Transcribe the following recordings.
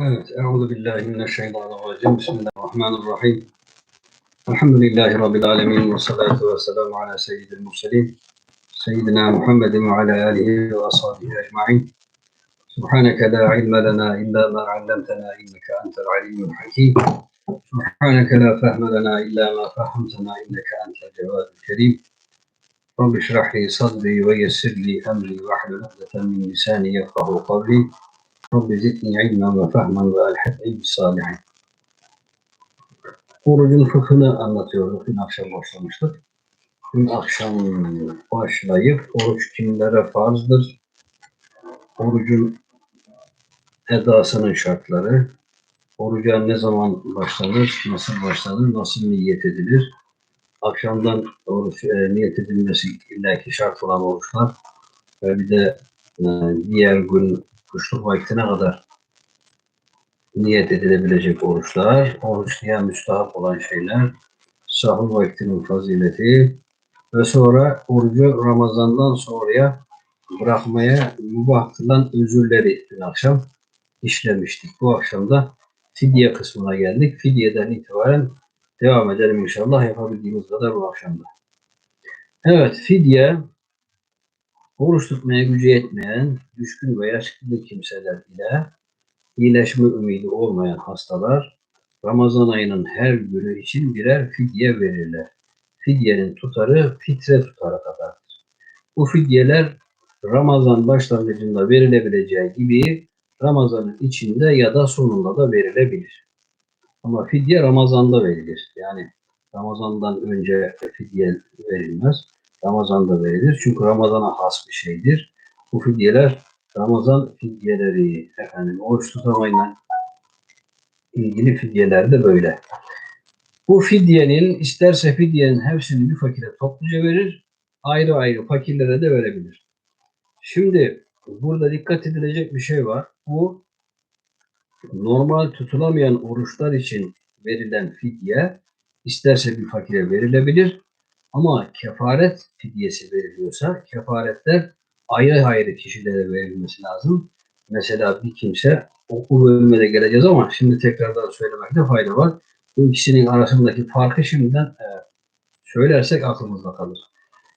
Evet, Euzu billahi mineşşeytanirracim. Bismillahirrahmanirrahim. Elhamdülillahi Rabbil alemin ve salatu ve selamu ala seyyidil murselin. Seyyidina Muhammedin ve ala alihi ve ashabihi ecma'in. Subhaneke la ilme lena illa ma allamtena inneke entel aliyyul hakim. Subhaneke la fehme lena illa ma fehemtena inneke entel cevadul kerim. Rabbi şrah li sadri ve yessir li emri ve ahlul ukdeten min lisani yefkahu kavli. Ve fehmen ve elhidni bis salihin. Orucun fıkhını anlatıyorduk. Dün akşam başlamıştık. Dün akşam başlayıp oruç kimlere farzdır? Orucun edasının şartları, oruca ne zaman başlanır, nasıl başlanır, nasıl niyet edilir? Akşamdan oruç e, niyet edilmesi illaki şart olan oruçlar ve bir de e, diğer gün kuşluk vaktine kadar niyet edilebilecek oruçlar, oruçluya müstahap olan şeyler, sahur vaktinin fazileti ve sonra orucu Ramazan'dan sonraya bırakmaya mübah kılan özürleri dün akşam işlemiştik. Bu akşam da fidye kısmına geldik. Fidyeden itibaren devam edelim inşallah yapabildiğimiz kadar bu akşamda. Evet, fidye oruç tutmaya gücü yetmeyen, düşkün veya sıkıntı kimseler ile iyileşme ümidi olmayan hastalar Ramazan ayının her günü için birer fidye verirler. Fidyenin tutarı fitre tutarı kadardır. Bu fidyeler Ramazan başlangıcında verilebileceği gibi Ramazanın içinde ya da sonunda da verilebilir. Ama fidye Ramazan'da verilir. Yani Ramazan'dan önce fidye verilmez. Ramazan'da verilir. Çünkü Ramazan'a has bir şeydir. Bu fidyeler Ramazan fidyeleri efendim oruç tutamayla ilgili fidyeler de böyle. Bu fidyenin isterse fidyenin hepsini bir fakire topluca verir, ayrı ayrı fakirlere de verebilir. Şimdi burada dikkat edilecek bir şey var. Bu normal tutulamayan oruçlar için verilen fidye isterse bir fakire verilebilir ama kefaret fidyesi veriliyorsa kefaretler ayrı ayrı kişilere verilmesi lazım. Mesela bir kimse o bölüme de geleceğiz ama şimdi tekrardan söylemekte fayda var. Bu ikisinin arasındaki farkı şimdiden e, söylersek aklımızda kalır.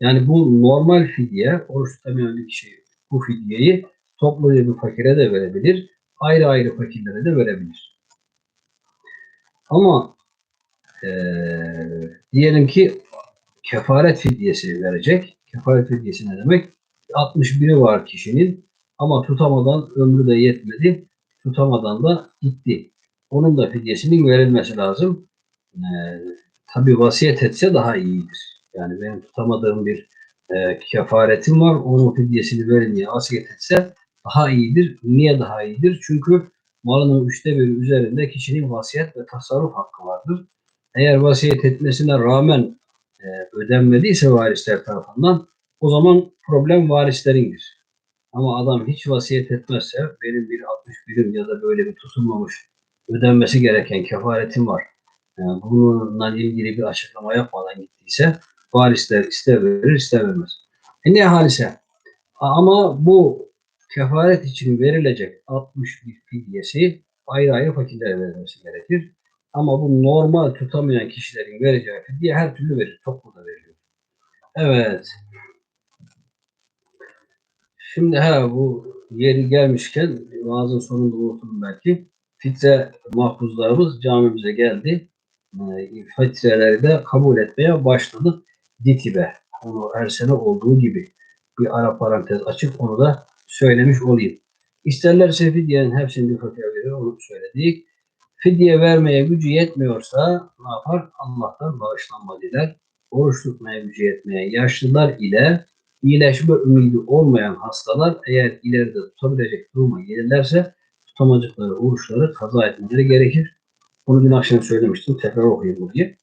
Yani bu normal fidye, oruç tutamayan bir kişi bu fidyeyi topluca bir fakire de verebilir, ayrı ayrı fakirlere de verebilir. Ama e, diyelim ki kefaret fidyesi verecek. Kefaret fidyesi ne demek? 61'i var kişinin ama tutamadan ömrü de yetmedi. Tutamadan da gitti. Onun da fidyesinin verilmesi lazım. Ee, Tabi vasiyet etse daha iyidir. Yani benim tutamadığım bir e, kefaretim var. Onun fidyesini verilmeye vasiyet etse daha iyidir. Niye daha iyidir? Çünkü malının üçte biri üzerinde kişinin vasiyet ve tasarruf hakkı vardır. Eğer vasiyet etmesine rağmen e, ödenmediyse varisler tarafından o zaman problem varislerindir. Ama adam hiç vasiyet etmezse benim bir 61'im ya da böyle bir tutulmamış ödenmesi gereken kefaretim var. Yani bununla ilgili bir açıklama yapmadan gittiyse varisler ister verir ister vermez. E ne halise ama bu kefaret için verilecek 61 fidyesi ayrı ayrı fakirlere verilmesi gerekir. Ama bu normal tutamayan kişilerin vereceği fidye her türlü verir. Toplu da veriliyor. Evet. Şimdi ha bu yeri gelmişken vaazın sonunda unuturum belki. Fitre mahpuzlarımız camimize geldi. E, fitreleri de kabul etmeye başladık. Ditibe. Onu her sene olduğu gibi bir ara parantez açıp onu da söylemiş olayım. İsterlerse fidyenin hepsini bir fakir verir onu söyledik. Fidye vermeye gücü yetmiyorsa ne yapar? Allah'tan bağışlanma diler. Oruç tutmaya gücü yetmeyen yaşlılar ile iyileşme ümidi olmayan hastalar eğer ileride tutabilecek duruma gelirlerse tutamacıkları, oruçları kaza etmeleri gerekir. Bunu dün akşam söylemiştim. Tekrar okuyayım burayı.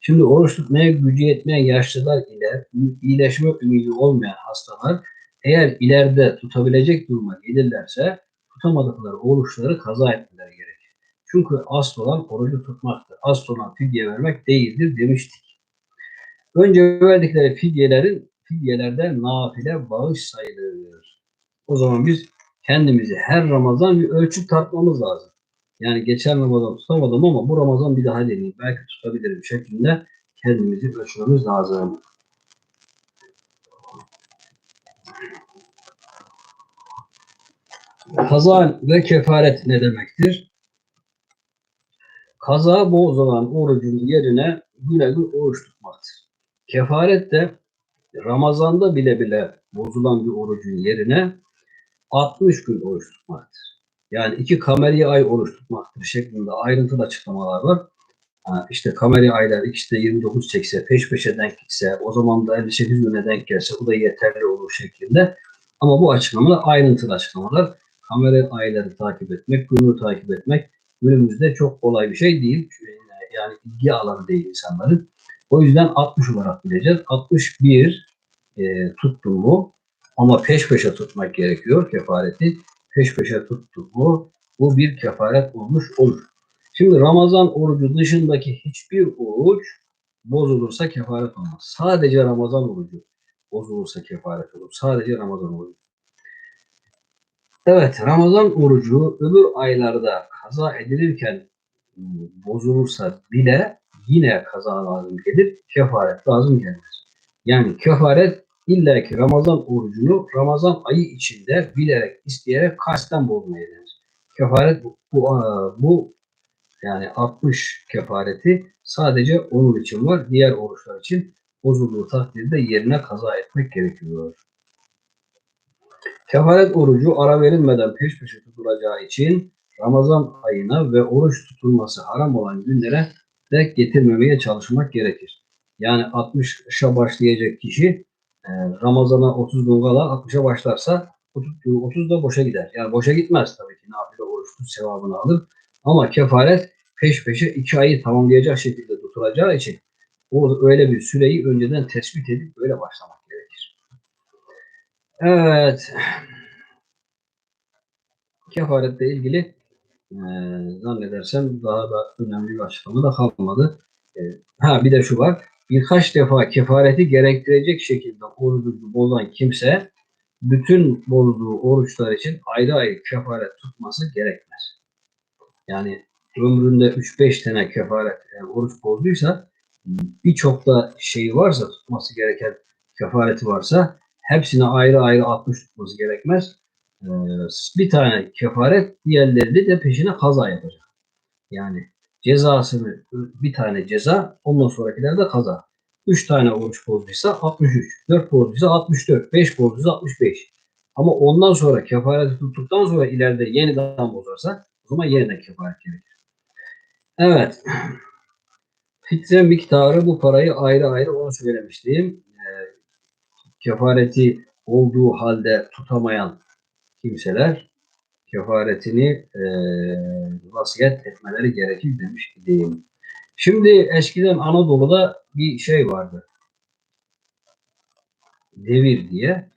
Şimdi oruç tutmaya gücü yetmeyen yaşlılar ile iyileşme ümidi olmayan hastalar eğer ileride tutabilecek duruma gelirlerse tutamadıkları oruçları kaza etmeleri gerekir. Çünkü asıl olan orucu tutmaktır. Asıl olan fidye vermek değildir demiştik. Önce verdikleri fidyelerin fidyelerden nafile bağış sayılır. O zaman biz kendimizi her Ramazan bir ölçü tartmamız lazım. Yani geçen Ramazan tutamadım ama bu Ramazan bir daha deneyeyim. Belki tutabilirim şeklinde kendimizi ölçmemiz lazım. Kaza ve kefaret ne demektir? Kaza bozulan orucun yerine güle gün oruç tutmaktır. Kefaret de Ramazan'da bile bile bozulan bir orucun yerine 60 gün oruç tutmaktır. Yani iki kameri ay oruç tutmaktır şeklinde ayrıntılı açıklamalar var. Ha, İşte kameri aylar ikisi de 29 çekse, peş peşe denk gitse, o zaman da 58 güne denk gelse bu da yeterli olur şeklinde. Ama bu açıklamalar ayrıntılı açıklamalar. Kamera ayları takip etmek, günü takip etmek günümüzde çok kolay bir şey değil. Yani ilgi alanı değil insanların. O yüzden 60 olarak bileceğiz. 61 e, tuttum mu ama peş peşe tutmak gerekiyor kefareti. Peş peşe tuttum mu bu bir kefaret olmuş olur. Şimdi Ramazan orucu dışındaki hiçbir oruç bozulursa kefaret olmaz. Sadece Ramazan orucu bozulursa kefaret olur. Sadece Ramazan orucu. Evet, Ramazan orucu öbür aylarda kaza edilirken ıı, bozulursa bile yine kaza lazım gelir, kefaret lazım gelmez. Yani kefaret illa ki Ramazan orucunu Ramazan ayı içinde bilerek, isteyerek kasten bozmaya denir. Kefaret bu, bu, bu yani 60 kefareti sadece onun için var. Diğer oruçlar için bozulduğu takdirde yerine kaza etmek gerekiyor. Kefaret orucu ara verilmeden peş peşe tutulacağı için Ramazan ayına ve oruç tutulması haram olan günlere denk getirmemeye çalışmak gerekir. Yani 60'a başlayacak kişi e, Ramazan'a 30 gün kala 60'a başlarsa 30, 30 da boşa gider. Yani boşa gitmez tabii ki nafile oruç tut sevabını alır. Ama kefaret peş peşe iki ayı tamamlayacak şekilde tutulacağı için o öyle bir süreyi önceden tespit edip böyle başlamak. Evet. Kefaretle ilgili e, zannedersem daha da önemli bir açıklama da kalmadı. E, ha bir de şu var. Birkaç defa kefareti gerektirecek şekilde orucu bozan kimse bütün bozduğu oruçlar için ayrı ayrı kefaret tutması gerekmez. Yani ömründe 3-5 tane kefaret yani oruç bozduysa birçok da şeyi varsa tutması gereken kefareti varsa hepsine ayrı ayrı 60 tutması gerekmez. Ee, bir tane kefaret diğerleri de peşine kaza yapacak. Yani cezasını bir tane ceza ondan sonrakiler de kaza. 3 tane oruç bozduysa 63, 4 bozduysa 64, 5 bozduysa 65. Ama ondan sonra kefareti tuttuktan sonra ileride yeniden bozarsa o zaman yeniden kefaret gerekir. Evet. Fitre miktarı bu parayı ayrı ayrı onu söylemiştim. Kefareti olduğu halde tutamayan kimseler kefaretini e, vasiyet etmeleri gerekir demiş diyeyim. Şimdi eskiden Anadolu'da bir şey vardı. Devir diye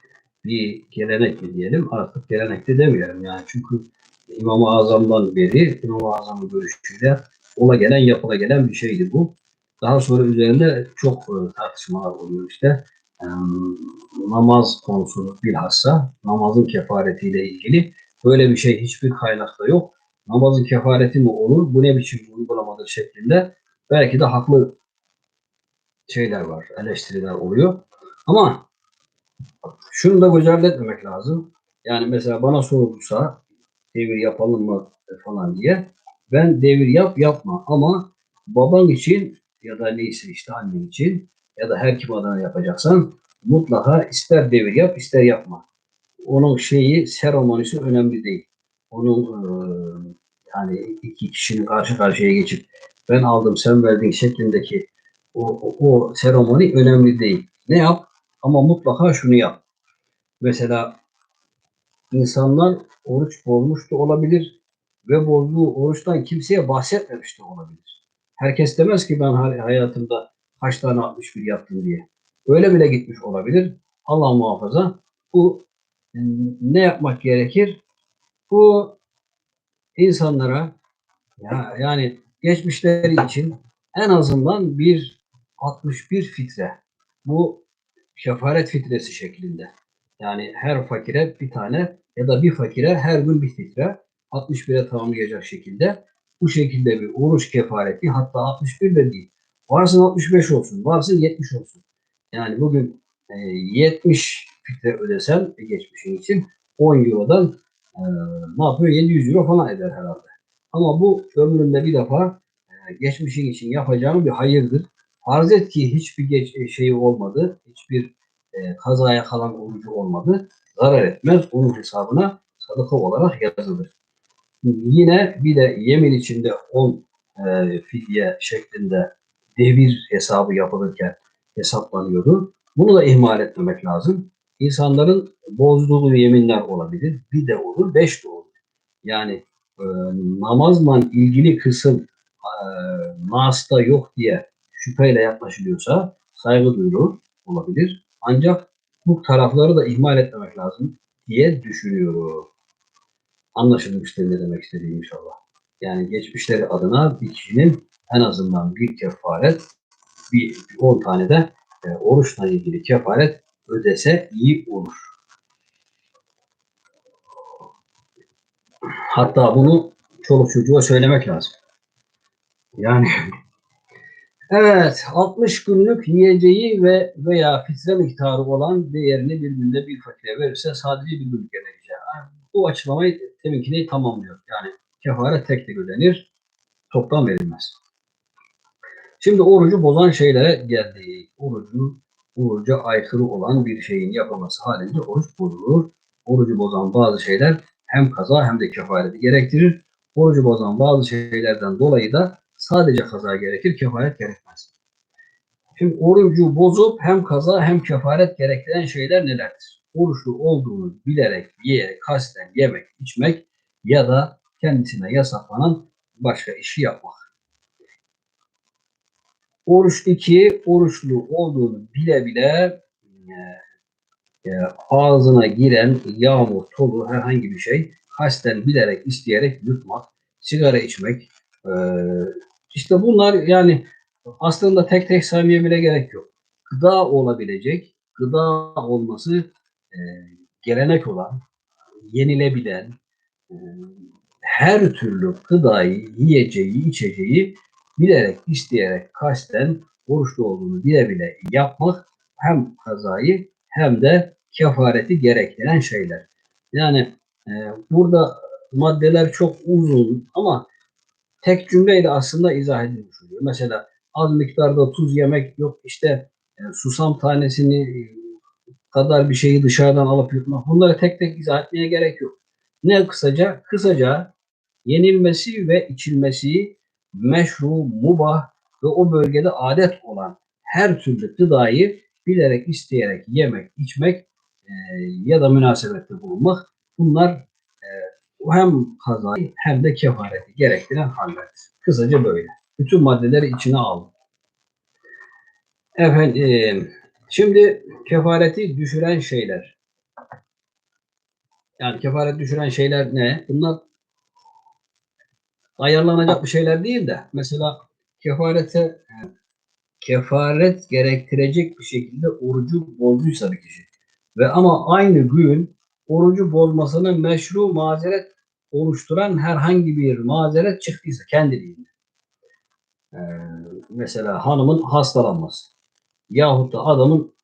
bir gelenek mi diyelim artık gelenek de demiyorum yani çünkü İmam-ı Azam'dan beri İmam-ı Azam'ın görüşüyle ola gelen yapıla gelen bir şeydi bu. Daha sonra üzerinde çok e, tartışmalar oluyor işte. Namaz konusu bilhassa namazın kefaretiyle ilgili böyle bir şey hiçbir kaynakta yok. Namazın kefareti mi olur? Bu ne biçim uygulamadır şeklinde belki de haklı şeyler var, eleştiriler oluyor. Ama şunu da göz ardı etmemek lazım. Yani mesela bana sorulursa devir yapalım mı falan diye ben devir yap yapma ama baban için ya da neyse işte annen için ya da her kim adına yapacaksan mutlaka ister devir yap ister yapma. Onun şeyi seremonisi önemli değil. Onun yani iki kişinin karşı karşıya geçip ben aldım sen verdin şeklindeki o, o, o seremoni önemli değil. Ne yap? Ama mutlaka şunu yap. Mesela insanlar oruç bozmuş da olabilir ve bozduğu oruçtan kimseye bahsetmemiş de olabilir. Herkes demez ki ben hayatımda kaç tane 61 yaptım diye. Öyle bile gitmiş olabilir. Allah muhafaza. Bu e, ne yapmak gerekir? Bu insanlara ya, yani geçmişleri için en azından bir 61 fitre. Bu şefaret fitresi şeklinde. Yani her fakire bir tane ya da bir fakire her gün bir fitre 61'e tamamlayacak şekilde bu şekilde bir oruç kefareti hatta 61 de değil. Varsın 65 olsun, varsın 70 olsun. Yani bugün e, 70 fitre ödesen e, geçmişin için 10 Euro'dan e, ne yapıyor? 700 Euro falan eder herhalde. Ama bu ömründe bir defa e, geçmişin için yapacağım bir hayırdır. Farz et ki hiçbir geç, şeyi olmadı, hiçbir e, kazaya kalan orucu olmadı. Zarar etmez. Onun hesabına sadaka olarak yazılır. Yine bir de yemin içinde 10 e, fidye şeklinde devir hesabı yapılırken hesaplanıyordu. Bunu da ihmal etmemek lazım. İnsanların bozduğu yeminler olabilir. Bir de olur, beş de olur. Yani e, namazla ilgili kısım e, Nas'ta yok diye şüpheyle yaklaşılıyorsa saygı duyulur olabilir. Ancak bu tarafları da ihmal etmemek lazım diye düşünüyorum. Anlaşılmıştır ne demek istediğim inşallah. Yani geçmişleri adına bir kişinin en azından bir kefaret, bir 10 tane de e, oruçla ilgili kefaret ödese iyi olur. Hatta bunu çoluk çocuğa söylemek lazım. Yani evet 60 günlük yiyeceği ve veya fitre miktarı olan değerini bir günde bir fakire verirse sadece bir günlük. Yani bu açıklamayı teminkini tamamlıyor. Yani kefaret tek tek ödenir, toplam verilmez. Şimdi orucu bozan şeylere geldik. Orucu, oruca aykırı olan bir şeyin yapılması halinde oruç bozulur. Orucu bozan bazı şeyler hem kaza hem de kefareti gerektirir. Orucu bozan bazı şeylerden dolayı da sadece kaza gerekir, kefaret gerekmez. Şimdi orucu bozup hem kaza hem kefaret gerektiren şeyler nelerdir? Oruçlu olduğunu bilerek, yiyerek, kasten yemek, içmek ya da kendisine yasaklanan başka işi yapmak. Oruç 2, oruçlu olduğunu bile bile e, e, ağzına giren yağmur, tolu herhangi bir şey kasten bilerek, isteyerek yutmak, sigara içmek, e, işte bunlar yani aslında tek tek saymaya bile gerek yok. Gıda olabilecek, gıda olması e, gelenek olan, yenilebilen, e, her türlü gıdayı, yiyeceği, içeceği bilerek, isteyerek, kasten oruçlu olduğunu bile bile yapmak hem kazayı hem de kefareti gerektiren şeyler. Yani e, burada maddeler çok uzun ama tek cümleyle aslında izah edilmiş oluyor. Mesela az miktarda tuz yemek yok işte e, susam tanesini e, kadar bir şeyi dışarıdan alıp yutmak. Bunları tek tek izah etmeye gerek yok. Ne kısaca? Kısaca yenilmesi ve içilmesi meşru, mubah ve o bölgede adet olan her türlü gıdayı bilerek, isteyerek yemek, içmek e, ya da münasebette bulunmak bunlar e, hem kazayı hem de kefareti gerektiren haller. Kısaca böyle. Bütün maddeleri içine aldım. Efendim, şimdi kefareti düşüren şeyler. Yani kefaret düşüren şeyler ne? Bunlar ayarlanacak bir şeyler değil de mesela kefarete kefaret gerektirecek bir şekilde orucu bozduysa bir kişi ve ama aynı gün orucu bozmasının meşru mazeret oluşturan herhangi bir mazeret çıktıysa kendiliğinden. Ee, mesela hanımın hastalanması yahut da adamın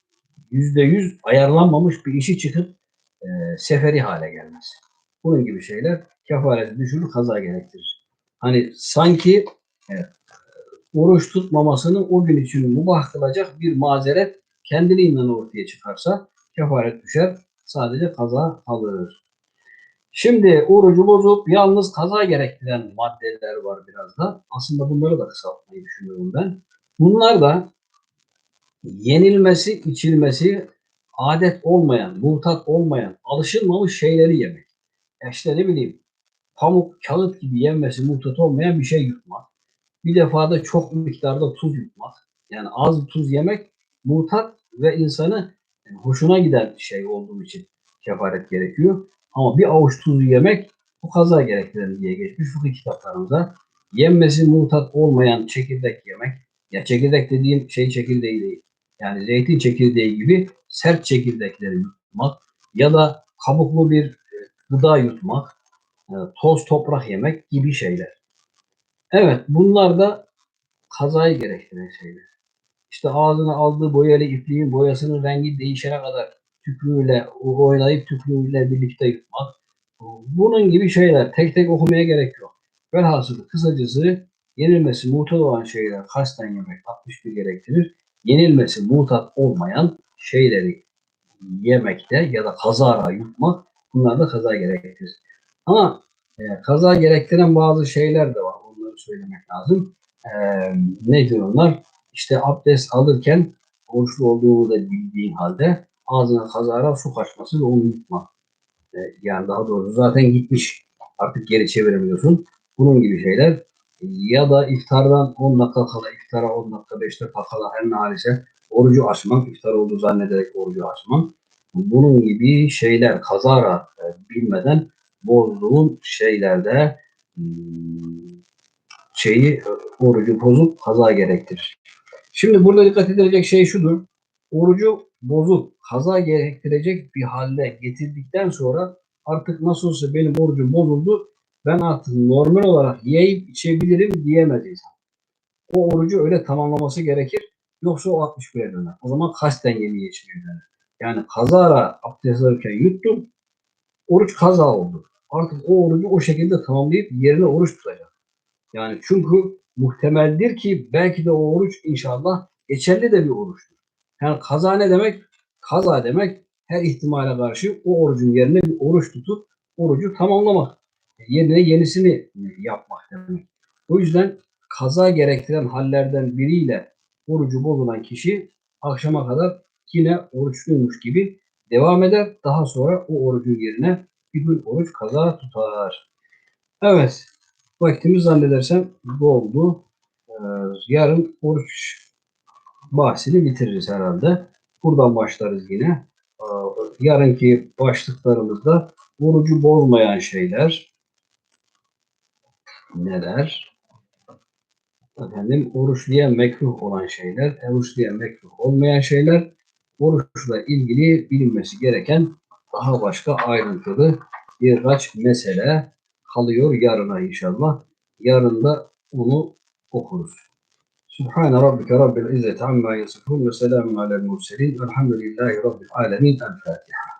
yüzde yüz ayarlanmamış bir işi çıkıp e, seferi hale gelmesi. Bunun gibi şeyler kefareti düşürür, kaza gerektirir. Hani sanki evet, oruç tutmamasını o gün için mubah kılacak bir mazeret kendiliğinden ortaya çıkarsa kefaret düşer, sadece kaza alır. Şimdi orucu bozup yalnız kaza gerektiren maddeler var biraz da. Aslında bunları da kısaltmayı düşünüyorum ben. Bunlar da yenilmesi, içilmesi adet olmayan, mutat olmayan, alışılmamış şeyleri yemek. Ya işte ne bileyim pamuk, kağıt gibi yenmesi mutat olmayan bir şey yutmak. Bir defa da çok miktarda tuz yutmak. Yani az tuz yemek mutat ve insanı hoşuna giden şey olduğu için kefaret gerekiyor. Ama bir avuç tuzu yemek bu kaza gerektiren diye geçmiş fıkıh kitaplarımızda. Yenmesi mutat olmayan çekirdek yemek. Ya çekirdek dediğim şey çekirdeği değil. Yani zeytin çekirdeği gibi sert çekirdekleri yutmak ya da kabuklu bir e, gıda yutmak, toz toprak yemek gibi şeyler. Evet bunlar da kazayı gerektiren şeyler. İşte ağzına aldığı boyalı ipliğin boyasının rengi değişene kadar tükrüğüyle oynayıp tükrüğüyle birlikte yutmak. Bunun gibi şeyler tek tek okumaya gerek yok. Velhasılı kısacası yenilmesi mutat olan şeyler kasten yemek 61 gerektirir. Yenilmesi mutat olmayan şeyleri yemekte ya da kazara yutmak bunlar da kaza gerektirir. Ama e, kaza gerektiren bazı şeyler de var. Onları söylemek lazım. E, nedir onlar? İşte abdest alırken oruçlu olduğunu da bildiğin halde ağzına kazara su kaçması ve onu yutma. E, yani daha doğrusu zaten gitmiş. Artık geri çeviremiyorsun. Bunun gibi şeyler. Ya da iftardan 10 dakika kala, iftara 10 dakika, 5 dakika kala her ne halise orucu açmak, iftar olduğu zannederek orucu açmak. Bunun gibi şeyler kazara e, bilmeden bozduğun şeylerde hmm, şeyi orucu bozup kaza gerektirir. Şimdi burada dikkat edilecek şey şudur. Orucu bozup kaza gerektirecek bir halde getirdikten sonra artık nasıl olsa benim orucum bozuldu. Ben artık normal olarak yiyip içebilirim diyemez. O orucu öyle tamamlaması gerekir. Yoksa o 61'e döner. O zaman kasten yemeye içmeye döner. Yani kazara abdest alırken yuttum. Oruç kaza oldu. Artık o orucu o şekilde tamamlayıp yerine oruç tutacak. Yani çünkü muhtemeldir ki belki de o oruç inşallah geçerli de bir oruçtur. Yani kaza ne demek? Kaza demek her ihtimale karşı o orucun yerine bir oruç tutup orucu tamamlamak. Yerine yenisini yapmak demek. O yüzden kaza gerektiren hallerden biriyle orucu bozulan kişi akşama kadar yine oruçluymuş gibi devam eder. Daha sonra o orucun yerine bir oruç kaza tutar. Evet. Vaktimiz zannedersem doldu. Ee, yarın oruç bahsini bitiririz herhalde. Buradan başlarız yine. Ee, yarınki başlıklarımızda orucu bozmayan şeyler neler? Efendim oruçluya mekruh olan şeyler, oruçluya mekruh olmayan şeyler, oruçla ilgili bilinmesi gereken daha başka ayrıntılı birkaç mesele kalıyor yarına inşallah. Yarın da onu okuruz. Subhane rabbike rabbil izzeti amma yasifun ve selamun alel murselin velhamdülillahi rabbil alemin. El Fatiha.